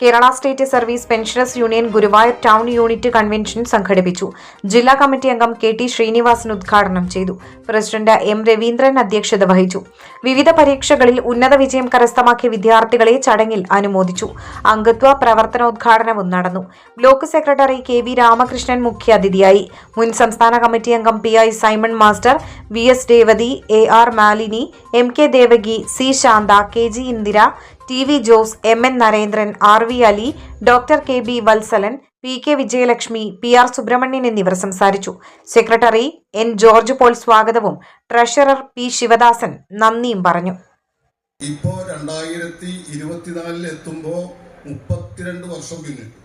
Kerala state service pensioners union Guruvayur town unit convention സംഘടിപ്പിച്ചു. ജില്ലാ committee അംഗം K T Sreenivasan ഉദ്ഘാടനം ചെയ്തു. പ്രസിഡന്റ് എം രവീന്ദ്രൻ അധ്യക്ഷത വഹിച്ചു. വിവിധ പരീക്ഷകളിൽ ഉന്നത വിജയം കരസ്ഥമാക്കിയ വിദ്യാർത്ഥികളെ ചടങ്ങിൽ അനുമോദിച്ചു. അംഗത്വ പ്രവർത്തനോദ്ഘാടനവും നടന്നു. Block secretary K V Ramakrishnan മുഖ്യാതിഥിയായി. മുൻ സംസ്ഥാന കമ്മിറ്റി അംഗം P I Simon master V S Revathi A R Malini M K Devaki C Shantha K G Indira T V Jose M N Narendran R V Ali doctor K B Vatsalan P K Vijayalakshmi P R Subramanian എന്നിവർ സംസാരിച്ചു. Secretary N George Paul സ്വാഗതവും treasurer P Sivadasan നന്ദിയും പറഞ്ഞു. ഇപ്പോ രണ്ടായിരത്തി ഇരുപത്തിനാലിൽ എത്തുമ്പോ മുപ്പത്തിരണ്ട് വർഷം പിന്നിട്ടു.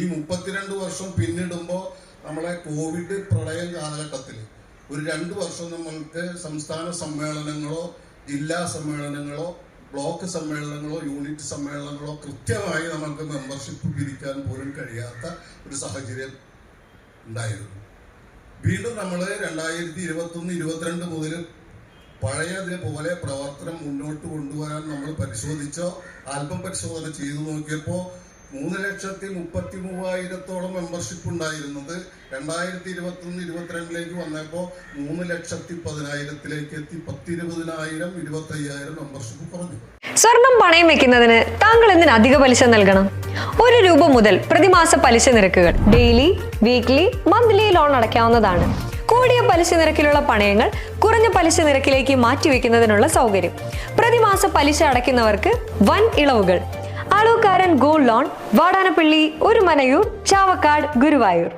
ഈ മുപ്പത്തിരണ്ട് വർഷം പിന്നിടുമ്പോ നമ്മളെ കോവിഡ് പ്രളയം കാലഘട്ടത്തിൽ ഒരു രണ്ട് വർഷം നമ്മൾക്ക് സംസ്ഥാന സമ്മേളനങ്ങളോ ജില്ലാ സമ്മേളനങ്ങളോ ബ്ലോക്ക് സമ്മേളനങ്ങളോ യൂണിറ്റ് സമ്മേളനങ്ങളോ കൃത്യമായി നമുക്ക് മെമ്പർഷിപ്പ് പിരിക്കാൻ പോലും കഴിയാത്ത ഒരു സാഹചര്യം ഉണ്ടായിരുന്നു. വീണ്ടും നമ്മൾ രണ്ടായിരത്തി ഇരുപത്തൊന്ന് ഇരുപത്തിരണ്ട് മുതൽ പഴയതിനെ പോലെ പ്രവർത്തനം മുന്നോട്ട് കൊണ്ടുവരാൻ നമ്മൾ പരിശോധിച്ചോ ആൽബം പരിശോധന ചെയ്തു നോക്കിയപ്പോൾ മൂന്ന് ലക്ഷത്തി മുപ്പത്തി മൂവായിരത്തോളം മെമ്പർഷിപ്പ് ഉണ്ടായിരുന്നത് രണ്ടായിരത്തി ഇരുപത്തൊന്ന് ഇരുപത്തിരണ്ടിലേക്ക് വന്നപ്പോൾ മൂന്ന് ലക്ഷത്തി പതിനായിരത്തിലേക്ക് എത്തി. പത്തിരുപതിനായിരം ഇരുപത്തയ്യായിരം മെമ്പർഷിപ്പ് കുറഞ്ഞു. സ്വർണം പണയം വെക്കുന്നതിന് താങ്കൾ എന്തിന് അധിക പലിശ നൽകണം? ഒരു രൂപ മുതൽ പ്രതിമാസ പലിശ നിരക്കുകൾ ഡെയിലി വീക്ക്ലി മന്ത്ലി ലോൺ അടയ്ക്കാവുന്നതാണ്. കൂടിയ പലിശ നിരക്കിലുള്ള പണയങ്ങൾ കുറഞ്ഞ പലിശ നിരക്കിലേക്ക് മാറ്റിവെക്കുന്നതിനുള്ള സൗകര്യം. പ്രതിമാസ പലിശ അടയ്ക്കുന്നവർക്ക് വൻ ഇളവുകൾ. അളവുകാരൻ ഗോൾഡ് ലോൺ വാടാനപ്പള്ളി ഒരു മനയൂർ ചാവക്കാട് ഗുരുവായൂർ.